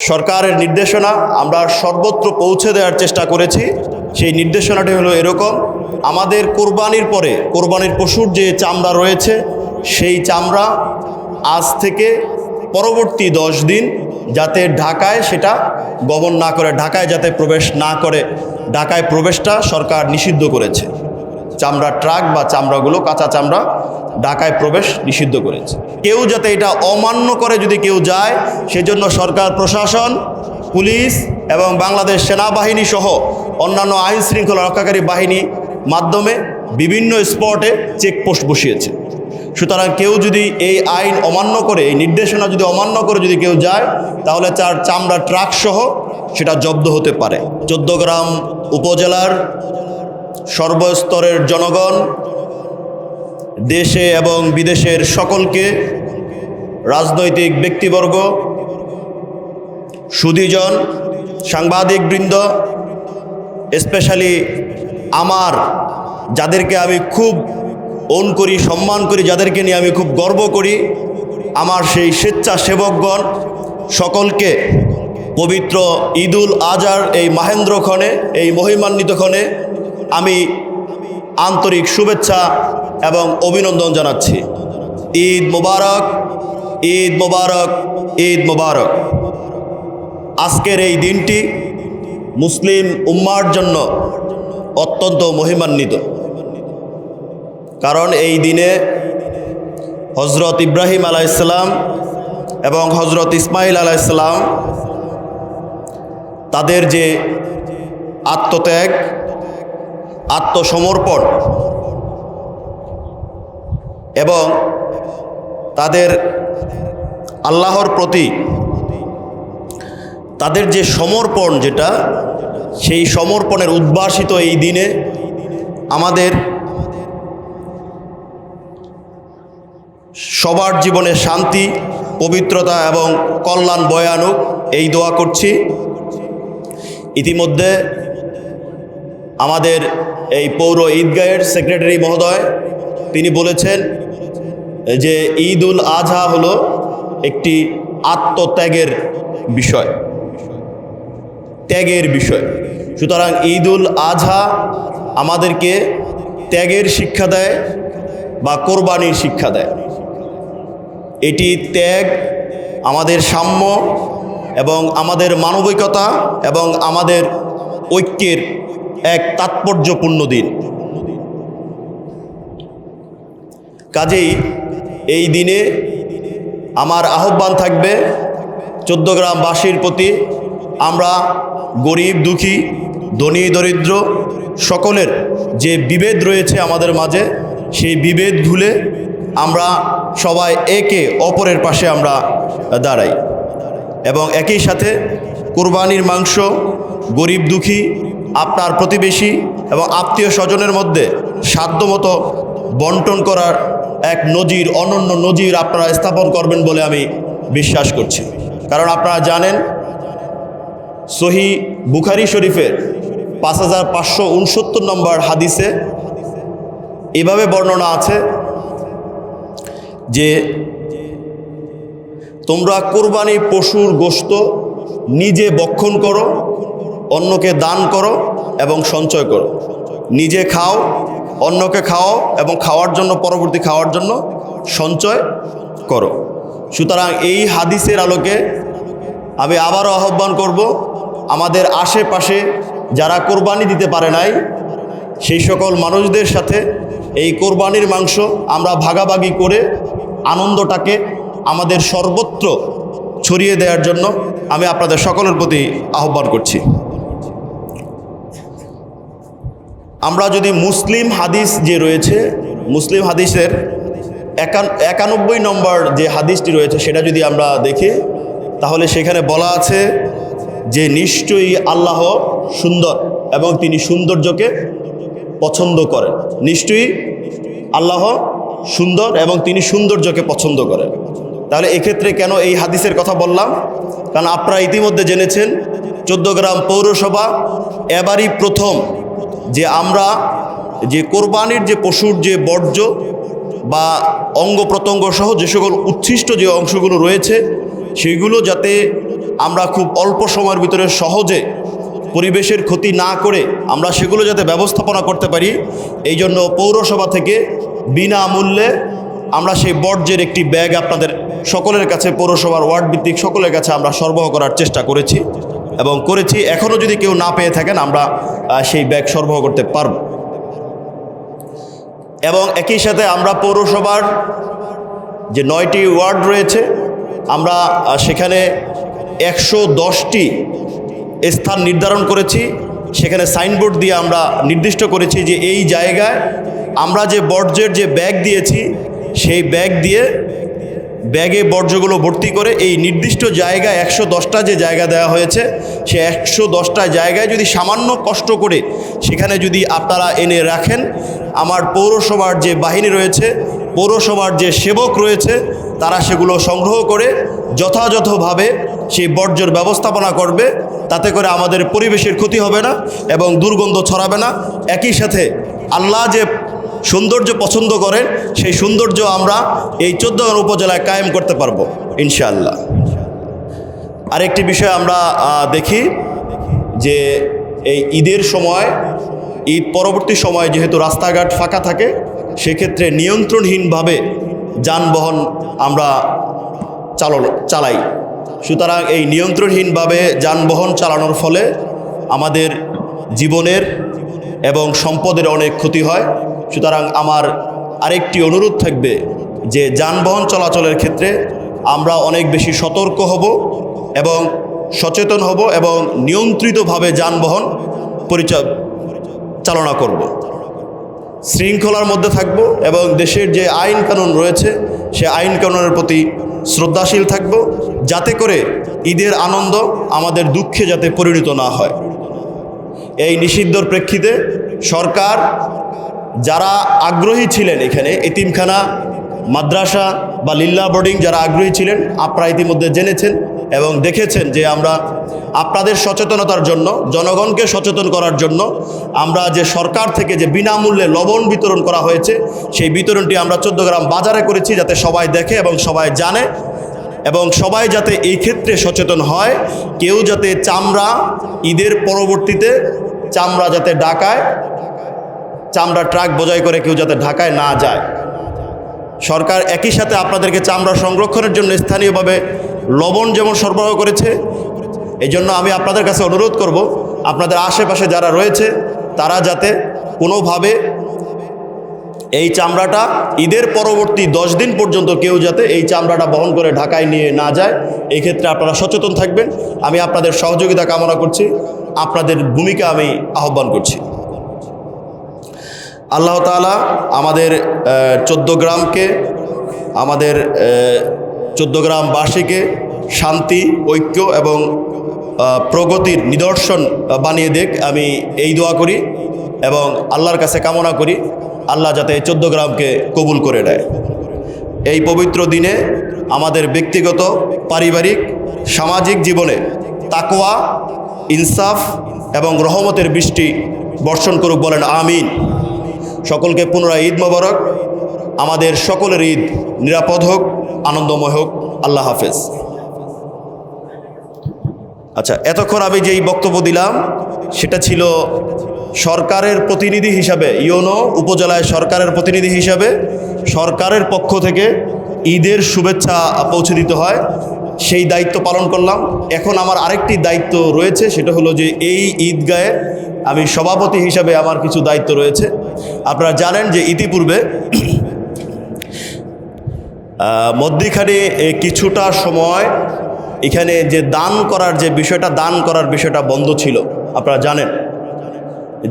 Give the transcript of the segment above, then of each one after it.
সরকারের নির্দেশনা আমরা সর্বত্র পৌঁছে দেওয়ার চেষ্টা করেছি। সেই নির্দেশনাটি হলো এরকম। আমাদের কোরবানির পরে, কোরবানির পশুর যে চামড়া রয়েছে, সেই চামড়া আজ থেকে পরবর্তী দশ দিন যাতে ঢাকায় সেটা গমন না করে, ঢাকায় যাতে প্রবেশ না করে, ঢাকায় প্রবেশটা সরকার নিষিদ্ধ করেছে। চামড়া ট্রাক বা চামড়াগুলো কাঁচা চামড়া ঢাকায় প্রবেশ নিষিদ্ধ করেছে। কেউ যাতে এটা অমান্য করে যদি কেউ যায়, সেজন্য সরকার, প্রশাসন, পুলিশ এবং বাংলাদেশ সেনাবাহিনী সহ অন্যান্য আইন শৃঙ্খলা রক্ষাকারী বাহিনী মাধ্যমে বিভিন্ন স্পটে চেকপোস্ট বসিয়েছে। সুতরাং কেউ যদি এই আইন অমান্য করে, এই নির্দেশনা যদি অমান্য করে যদি কেউ যায়, তাহলে তার চামড়া ট্রাক সহ সেটা জব্দ হতে পারে। চোদ্দগ্রাম উপজেলার সর্বস্তরের জনগণ, দেশে এবং বিদেশের সকলকে রাজনৈতিক ব্যক্তিবর্গ, সুধীজন সাংবাদিকবৃন্দ স্পেশালি আমার, যাদেরকে আমি খুব ওন করি, সম্মান করি, যাদেরকে নিয়ে আমি খুব গর্ব করি, আমার সেই স্বেচ্ছাসেবকগণ সকলকে পবিত্র ঈদুল আজহার এই মাহেন্দ্রক্ষণে, এই মহিমান্বিত ক্ষণে আমি আন্তরিক শুভেচ্ছা এবং অভিনন্দন জানাচ্ছি। ঈদ মোবারক ঈদ মোবারক ঈদ মোবারক। আজকের এই দিনটি মুসলিম উম্মার জন্য অত্যন্ত মহিমান্বিত। কারণ এই দিনে হজরত ইব্রাহিম আলাইসাল্লাম এবং হজরত ইসমাইল আলাইসাল্লাম তাদের যে আত্মত্যাগ আত্মসমর্পণ এবং তাদের আল্লাহর প্রতি তাদের যে সমর্পণ যেটা, সেই সমর্পণের উদ্ভাসিত এই দিনে আমাদের সবার জীবনে শান্তি, পবিত্রতা এবং কল্যাণ বয়ানুক এই দোয়া করছি। ইতিমধ্যে আমাদের এই পৌর ঈদগাহের সেক্রেটারি মহোদয়, তিনি বলেছেন যে ঈদ উল আজহা হলো একটি আত্মত্যাগের বিষয়। ত্যাগের বিষয়। সুতরাং ঈদ উল আজহা আমাদেরকে ত্যাগের শিক্ষা দেয় বা কোরবানির শিক্ষা দেয়। এটি ত্যাগ, আমাদের সাম্য এবং আমাদের মানবিকতা এবং আমাদের ঐক্যের এক তাৎপর্যপূর্ণ দিন। কাজেই এই দিনে আমার আহ্বান থাকবে চোদ্দগ্রামবাসীর প্রতি, আমরা গরিব, দুঃখী, ধনী, দরিদ্র সকলের যে বিভেদ রয়েছে আমাদের মাঝে, সেই বিভেদ ভুলে আমরা সবাই একে অপরের পাশে আমরা দাঁড়াই। এবং একই সাথে কোরবানির মাংস, গরিব, দুঃখী আপনার প্রতিবেশী এবং আত্মীয় স্বজনের মধ্যে সাধ্যমতো বন্টন করার এক নজির, অনন্য নজির আপনারা স্থাপন করবেন বলে আমি বিশ্বাস করছি। কারণ আপনারা জানেন, সহি বুখারি শরীফের পাঁচ হাজার পাঁচশো উনসত্তর নম্বর হাদিসে এভাবে বর্ণনা আছে যে, তোমরা কোরবানি পশুর গোস্ত নিজে বক্ষণ করো অন্যকে দান করো এবং সঞ্চয় করো। নিজে খাও, অন্যকে খাও এবং খাওয়ার জন্য, পরবর্তী খাওয়ার জন্য সঞ্চয় করো। সুতরাং এই হাদিসের আলোকে আমি আবারও আহ্বান করব, আমাদের আশেপাশে যারা কোরবানি দিতে পারে নাই, সেই সকল মানুষদের সাথে এই কোরবানির মাংস আমরা ভাগাভাগি করে আনন্দটাকে আমাদের সর্বত্র ছড়িয়ে দেওয়ার জন্য আমি আপনাদের সকলের প্রতি আহ্বান করছি। আমরা যদি মুসলিম হাদিস যে রয়েছে, মুসলিম হাদিসের একান, একানব্বই নম্বর যে হাদিসটি রয়েছে, সেটা যদি আমরা দেখি, তাহলে সেখানে বলা আছে যে নিশ্চয়ই আল্লাহ সুন্দর এবং তিনি সৌন্দর্যকে পছন্দ করেন। নিশ্চয়ই আল্লাহ সুন্দর এবং তিনি সৌন্দর্যকে পছন্দ করেন। তাহলে এক্ষেত্রে কেন এই হাদিসের কথা বললাম? কারণ আপনারা ইতিমধ্যে জেনেছেন চোদ্দগ্রাম পৌরসভা এবারই প্রথম যে আমরা যে কোরবানির যে পশুর যে বর্জ্য বা অঙ্গ প্রত্যঙ্গ সহ যে সকল উচ্ছিষ্ট যে অংশগুলো রয়েছে, সেগুলো যাতে আমরা খুব অল্প সময়ের ভিতরে সহজে পরিবেশের ক্ষতি না করে আমরা সেগুলো যাতে ব্যবস্থাপনা করতে পারি, এই জন্য পৌরসভা থেকে বিনামূল্যে আমরা সেই বর্জ্যের একটি ব্যাগ আপনাদের সকলের কাছে, পৌরসভার ওয়ার্ড ভিত্তিক সকলের কাছে আমরা সরবরাহ করার চেষ্টা করেছি। এবং করেছি এখনও যদি কেউ না পেয়ে থাকেন, আমরা সেই ব্যাগ সরবরাহ করতে পারব। এবং একই সাথে আমরা পৌরসভার যে নয়টি ওয়ার্ড রয়েছে, আমরা সেখানে একশো দশটি স্থান নির্ধারণ করেছি। সেখানে সাইনবোর্ড দিয়ে আমরা নির্দিষ্ট করেছি যে এই জায়গায় আমরা যে বর্জ্যের যে ব্যাগ দিয়েছি, সেই ব্যাগ দিয়ে ব্যাগে বর্জ্যগুলো ভর্তি করে এই নির্দিষ্ট জায়গায় একশো দশটা যে জায়গা দেওয়া হয়েছে, সে একশো দশটা জায়গায় যদি সামান্য কষ্ট করে সেখানে যদি আপনারা এনে রাখেন, আমার পৌরসভার যে বাহিনী রয়েছে, পৌরসভার যে সেবক রয়েছে, তারা সেগুলো সংগ্রহ করে যথাযথভাবে সেই বর্জ্যর ব্যবস্থাপনা করবে, তাতে করে আমাদের পরিবেশের ক্ষতি হবে না এবং দুর্গন্ধ ছড়াবে না। একই সাথে আল্লাহ যে সৌন্দর্য পছন্দ করেন, সেই সৌন্দর্য আমরা এই চোদ্দগ্রাম উপজেলায় কায়েম করতে পারব, ইনশাআল্লাহ। আরেকটি বিষয় আমরা দেখি যে এই ঈদের সময়, ঈদ পরবর্তী সময় যেহেতু রাস্তাঘাট ফাঁকা থাকে, সেক্ষেত্রে নিয়ন্ত্রণহীনভাবে যানবাহন আমরা চালন, চালাই। সুতরাং এই নিয়ন্ত্রণহীনভাবে যানবাহন চালানোর ফলে আমাদের জীবনের এবং সম্পদের অনেক ক্ষতি হয়। সুতরাং আমার আরেকটি অনুরোধ থাকবে যে যানবাহন চলাচলের ক্ষেত্রে আমরা অনেক বেশি সতর্ক হব এবং সচেতন হব এবং নিয়ন্ত্রিতভাবে যানবাহন পরিচা চালনা করব। শৃঙ্খলার মধ্যে থাকব এবং দেশের যে আইন কানুন রয়েছে, সে আইন কানুনের প্রতি শ্রদ্ধাশীল থাকব যাতে করে ঈদের আনন্দ আমাদের দুঃখে যাতে পরিণত না হয়। এই নিষিদ্ধর প্রেক্ষিতে সরকার যারা আগ্রহী ছিলেন এখানে, এতিমখানা, মাদ্রাসা বা লিল্লা বোর্ডিং যারা আগ্রহী ছিলেন, আপনারা ইতিমধ্যে জেনেছেন এবং দেখেছেন যে আমরা আপনাদের সচেতনতার জন্য, জনগণকে সচেতন করার জন্য আমরা যে সরকার থেকে যে বিনামূল্যে লবণ বিতরণ করা হয়েছে, সেই বিতরণটি আমরা চোদ্দ গ্রাম বাজারে করেছি যাতে সবাই দেখে এবং সবাই জানে এবং সবাই যাতে এই ক্ষেত্রে সচেতন হয়। কেউ যাতে চামড়া ঈদের পরবর্তীতে, চামড়া যাতে ঢাকায় চামড়া ট্রাক বোঝাই করে কেউ যাতে ঢাকায় না যায়। সরকার একই সাথে আপনাদেরকে চামড়া সংরক্ষণের জন্য স্থানীয়ভাবে লবণ যেমন সরবরাহ করেছে এই জন্য আমি আপনাদের কাছে অনুরোধ করব, আপনাদের আশেপাশে যারা রয়েছে, তারা যাতে কোনোভাবে এই চামড়াটা ঈদের পরবর্তী দশ দিন পর্যন্ত কেউ যাতে এই চামড়াটা বহন করে ঢাকায় নিয়ে না যায় এই ক্ষেত্রে আপনারা সচেতন থাকবেন। আমি আপনাদের সহযোগিতা কামনা করছি। আপনাদের ভূমিকা আমি আহ্বান করছি। আল্লাহ তাআলা আমাদের চোদ্দ গ্রামকে, আমাদের চোদ্দ গ্রামবাসীকে শান্তি, ঐক্য এবং প্রগতির নিদর্শন বানিয়ে দেখ। আমি এই দোয়া করি এবং আল্লাহর কাছে কামনা করি। আল্লাহ যাতে চোদ্দ গ্রামকে কবুল করে নেয়। এই পবিত্র দিনে আমাদের ব্যক্তিগত, পারিবারিক, সামাজিক জীবনে তাকোয়া ইনসাফ এবং রহমতের বৃষ্টি বর্ষণ করুক বলেন, আমিন। সকলকে পুনরায় ঈদ মোবারক। আমাদের সকলের ঈদ নিরাপদ হোক, আনন্দময় হোক। আল্লাহ হাফেজ। আচ্ছা এতক্ষণ আমি যেই বক্তব্য দিলাম, সেটা ছিল সরকারের প্রতিনিধি হিসাবে ইয়োনো উপজেলায় সরকারের প্রতিনিধি হিসাবে সরকারের পক্ষ থেকে ঈদের শুভেচ্ছা পৌঁছে দিতে হয়। সেই দায়িত্ব পালন করলাম। এখন আমার আরেকটি দায়িত্ব রয়েছে, সেটা হলো যে এই ঈদগায়ে আমি সভাপতি হিসাবে আমার কিছু দায়িত্ব রয়েছে। আপনারা জানেন যে ইতিপূর্বে মধ্যিখানে কিছুটা সময় এখানে যে দান করার যে বিষয়টা, দান করার বিষয়টা বন্ধ ছিল। আপনারা জানেন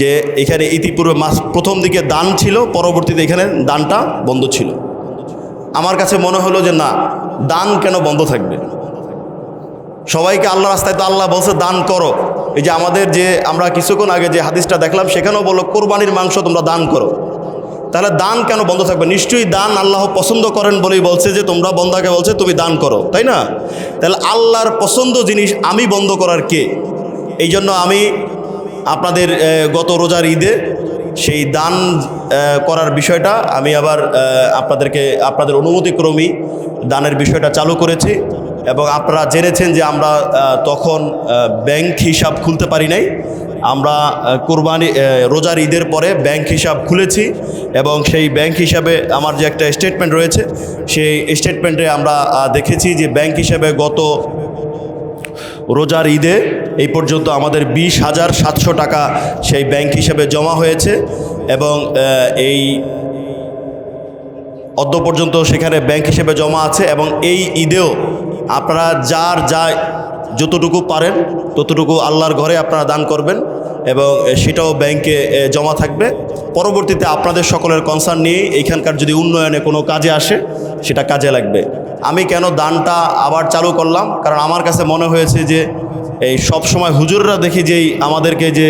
যে এখানে ইতিপূর্বে মাস, প্রথম দিকে দান ছিল, পরবর্তীতে এখানে দানটা বন্ধ ছিল। আমার কাছে মনে হলো যে না, দান কেন বন্ধ থাকবে? সবাইকে আল্লাহ রাস্তায় তো আল্লাহ বলছে, দান করো। এই যে আমাদের যে আমরা কিছুক্ষণ আগে যে হাদিসটা দেখলাম, সেখানেও বলো কোরবানির মাংস তোমরা দান করো। তাহলে দান কেন বন্ধ থাকবে? নিশ্চয়ই দান আল্লাহ পছন্দ করেন বলেই বলছে যে, তোমরা বন্ধাকে বলছে তুমি দান করো। তাই না? তাহলে আল্লাহর পছন্দ জিনিস আমি বন্ধ করার কে? এই জন্য আমি আপনাদের গত রোজার ঈদে সেই দান করার বিষয়টা আমি আবার আপনাদেরকে, আপনাদের অনুমতিক্রমেই দানের বিষয়টা চালু করেছি। এবং আপনারা জেনেছেন যে আমরা তখন ব্যাংক হিসাব খুলতে পারি নাই। আমরা কোরবানি রোজার ঈদের পরে ব্যাংক হিসাব খুলেছি এবং সেই ব্যাংক হিসাবে আমার যে একটা স্টেটমেন্ট রয়েছে, সেই স্টেটমেন্টে আমরা দেখেছি যে ব্যাংক হিসাবে গত রোজার ঈদে এই পর্যন্ত আমাদের বিশ হাজার সাতশো টাকা সেই ব্যাংক হিসাবে জমা হয়েছে এবং এই অদ্য পর্যন্ত সেখানে ব্যাংক হিসেবে জমা আছে এবং এই ঈদেও আপনারা যার যা যতটুকু পারেন, ততটুকু আল্লাহর ঘরে আপনারা দান করবেন এবং সেটাও ব্যাংকে জমা থাকবে। পরবর্তীতে আপনাদের সকলের কনসার্ন নিয়ে এইখানকার যদি উন্নয়নে কোনো কাজে আসে, সেটা কাজে লাগবে। আমি কেন দানটা আবার চালু করলাম? কারণ আমার কাছে মনে হয়েছে যে, এই সব সময় হুজুররা দেখি যেই আমাদেরকে যে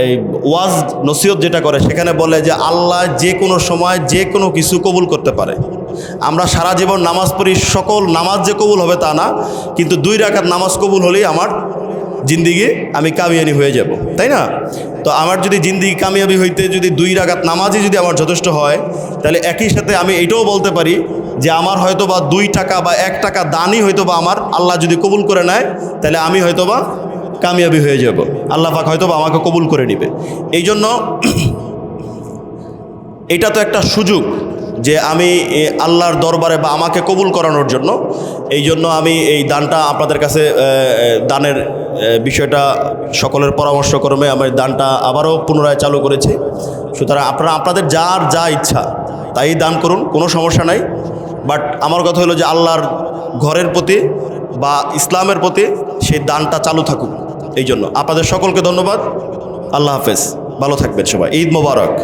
এই ওয়াজ নসিহত যেটা করে, সেখানে বলে যে আল্লাহ যে কোনো সময় যে কোনো কিছু কবুল করতে পারে। আমরা সারা জীবন নামাজ পড়ি, সকল নামাজ যে কবুল হবে তা না, কিন্তু দুই রাকাত নামাজ কবুল হলেই আমার জিন্দিগি আমি কামিয়ানি হয়ে যাব, তাই না? তো আমার যদি জিন্দিগি কামিয়াবি হইতে যদি দুই রাকাত নামাজই যদি আমার যথেষ্ট হয়, তাহলে একই সাথে আমি এটাও বলতে পারি যে আমার হয়তো বা দুই টাকা বা এক টাকা দানই হয়তো বা আমার আল্লাহ যদি কবুল করে নেয়, তাহলে আমি হয়তো বা কামিয়াবি হয়ে যাব। আল্লাহ পাক হয়তো আমাকে কবুল করে নিবে। এই জন্য এটা তো একটা সুযোগ যে আমি আল্লাহর দরবারে বা আমাকে কবুল করানোর জন্য এই জন্য আমি এই দানটা আপনাদের কাছে দানের বিষয়টা সকলের পরামর্শক্রমে আমি দানটা আবারও পুনরায় চালু করেছি। সুতরাং আপনারা, আপনাদের যার যা ইচ্ছা তাই দান করুন, কোনো সমস্যা নাই। বাট আমার কথা হলো যে আল্লাহর ঘরের প্রতি বা ইসলামের প্রতি সেই দানটা চালু থাকুক। এই জন্য আপনাদের সকলকে ধন্যবাদ। আল্লাহ হাফেজ। ভালো থাকবেন সবাই। ঈদ মোবারক।